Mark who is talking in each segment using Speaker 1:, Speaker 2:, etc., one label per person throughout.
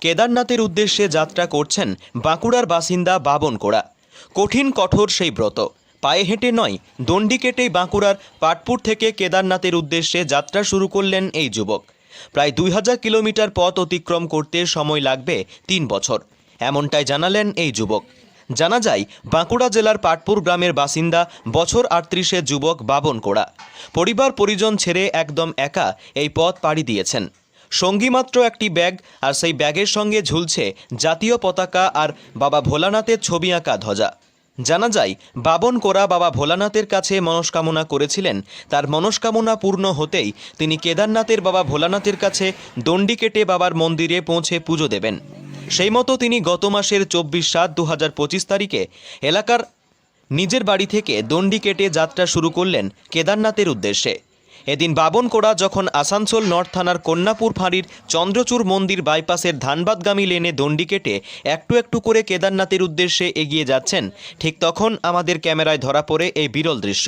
Speaker 1: কেদারনাথের উদ্দেশ্যে যাত্রা করছেন বাঁকুড়ার বাসিন্দা বাবন কোড়া। কঠিন, কঠোর সেই ব্রত। পায়ে হেঁটে নয়, দণ্ডি কেটেই বাঁকুড়ার পাটপুর থেকে কেদারনাথের উদ্দেশ্যে যাত্রা শুরু করলেন এই যুবক। প্রায় দুই হাজার কিলোমিটার পথ অতিক্রম করতে সময় লাগবে তিন বছর। এমনটাই জানালেন এই যুবক। জানা যায়, বাঁকুড়া জেলার পাটপুর গ্রামের বাসিন্দা বছর আটত্রিশের যুবক বাবন কোড়া। পরিবার পরিজন ছেড়ে একদম একা এই পথ পাড়ি দিয়েছেন। সঙ্গী মাত্র একটি ব্যাগ আর সেই ব্যাগের সঙ্গে ঝুলছে জাতীয় পতাকা আর বাবা ভোলানাথের ছবি আঁকা ধ্বজা। জানা যায়, বাবন কোরা বাবা ভোলানাথের কাছে মনস্কামনা করেছিলেন। তার মনস্কামনা পূর্ণ হতেই তিনি কেদারনাথের বাবা ভোলানাথের কাছে দণ্ডি কেটে বাবার মন্দিরে পৌঁছে পুজো দেবেন। সেই মতো তিনি গত মাসের চব্বিশ সাত দু হাজার তারিখে এলাকার নিজের বাড়ি থেকে দণ্ডি কেটে যাত্রা শুরু করলেন কেদারনাথের উদ্দেশ্যে। এদিন বাবন কোড়া যখন আসানসোল নর্থ থানার কন্যাপুর ফাঁড়ির চন্দ্রচূড় মন্দির বাইপাসের ধানবাদগামী লেনে দণ্ডি কেটে একটু একটু করে কেদারনাথের উদ্দেশ্যে এগিয়ে যাচ্ছেন, ঠিক তখন আমাদের ক্যামেরায় ধরা পড়ে এই বিরল দৃশ্য।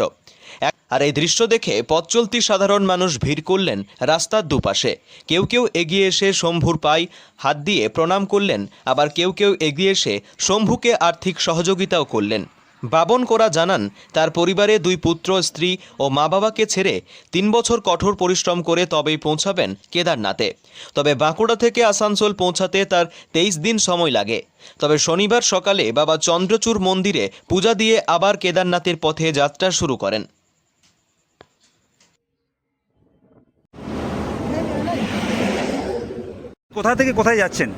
Speaker 1: আর এই দৃশ্য দেখে পথ চলতি সাধারণ মানুষ ভিড় করলেন রাস্তার দুপাশে। কেউ কেউ এগিয়ে এসে শম্ভুর পাই হাত দিয়ে প্রণাম করলেন, আবার কেউ কেউ এগিয়ে এসে শম্ভুকে আর্থিক সহযোগিতাও করলেন। বাবন কোরা জানান, তার পরিবারে দুই পুত্র, স্ত্রী ও মা বাবাকে ছেড়ে তিন বছর কঠোর পরিশ্রম করে তবেই পৌঁছাবেন কেদারনাথে। তবে বাঁকুড়া থেকে আসানসোল পৌঁছাতে তার তেইশ দিন সময় লাগে। তবে শনিবার সকালে বাবা চন্দ্রচূড় মন্দিরে পূজা দিয়ে আবার কেদারনাথের পথে যাত্রা শুরু করেন।
Speaker 2: কোথা থেকে কোথায় যাচ্ছেন?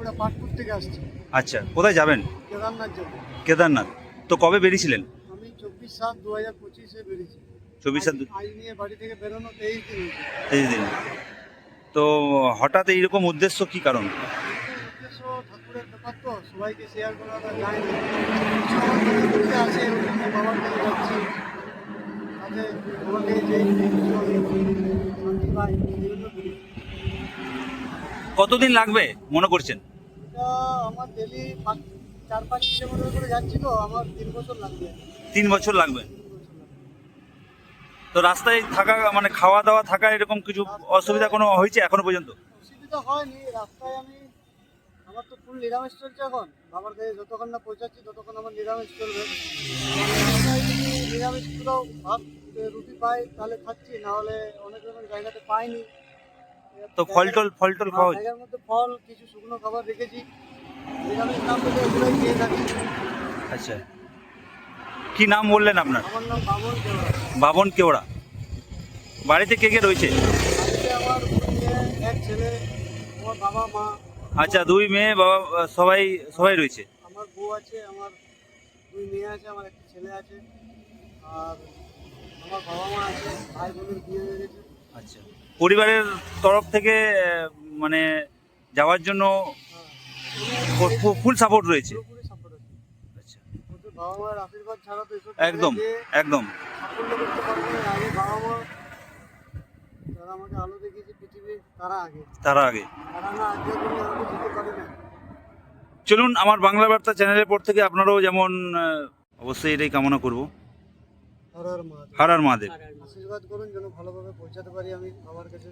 Speaker 3: বাঁকুড়া পাটপুর থেকে আসছি।
Speaker 2: আচ্ছা কোথায় যাবেন?
Speaker 3: কেদারনাথ যাব।
Speaker 2: কেদারনাথ। তো কবে বেরিয়েছিলেন?
Speaker 3: আমি চব্বিশ সাত দু হাজার পঁচিশে বেরিয়েছি।
Speaker 2: চব্বিশ সাত
Speaker 3: আজ- নিয়ে বাড়ি থেকে বেরোনো তেইশ দিন
Speaker 2: তেইশ দিন। তো হঠাৎ এইরকম উদ্দেশ্য কি কারণ?
Speaker 3: উদ্দেশ্য ঠাকুরের ব্যাপার তো সবাইকে শেয়ার করাটা যায় না ঘুরতে আসে বাবার কাছে যাচ্ছি। সাথে আমাকে যে শান্তি পাই এই জন্য
Speaker 2: কতদিন লাগবে? মনে করছেন?
Speaker 3: এটা আমার ডেলি চার পাঁচ কিলোমিটার করে যাচ্ছি তো আমার তিন বছর লাগবে।
Speaker 2: তিন বছর লাগবে? তো রাস্তায় থাকা মানে খাওয়া দাওয়া থাকা এরকম কিছু অসুবিধা কোনো হয়েছে এখনও পর্যন্ত?
Speaker 3: অসুবিধা হয়নি রাস্তায় আমি আমার তো ফুল নিরামিষ চলছে এখন। বাবার কাছে যতক্ষণ না পৌঁছাচ্ছি ততক্ষণ আমার নিরামিষ চলবে। নিরামিষ কোথাও ভাত রুটি পাই তাহলে খাচ্ছি না হলে অনেক রকম জায়গাতে পাইনি।
Speaker 2: তো ফল টল ফল টল খাওয়া
Speaker 3: মধ্যে ফল কিছু শুকনো খাবার রেখেছি।
Speaker 2: আচ্ছা। কি নাম বললেন আপনার? বাবন কেওড়া। বাড়িতে কে কে রয়েছে?
Speaker 3: আমার এক ছেলে আমার বাবা মা।
Speaker 2: আচ্ছা দুই মেয়ে বাবা সবাই সবাই রয়েছে?
Speaker 3: আমার বউ আছে আমার দুই মেয়ে আছে আমার একটা ছেলে আছে। আর আমার বাবা মা আছে ভাই বোনের বিয়ে হয়ে গেছে।
Speaker 2: আচ্ছা। পরিবারের তরফ থেকে মানে যাওয়ার জন্য। ফুল সাপোর্ট রয়েছে। আচ্ছা। একদম একদম।
Speaker 3: তারা আগে।
Speaker 2: চলুন আমার বাংলা বার্তা চ্যানেলের পর থেকে আপনারাও যেমন অবশ্যই এটাই কামনা করব।
Speaker 3: হর হর মহাদেব
Speaker 2: হার আর মহাদেব
Speaker 3: আশীর্বাদ করুন যেন ভালোভাবে পৌঁছাতে পারি আমি বাবার কাছে।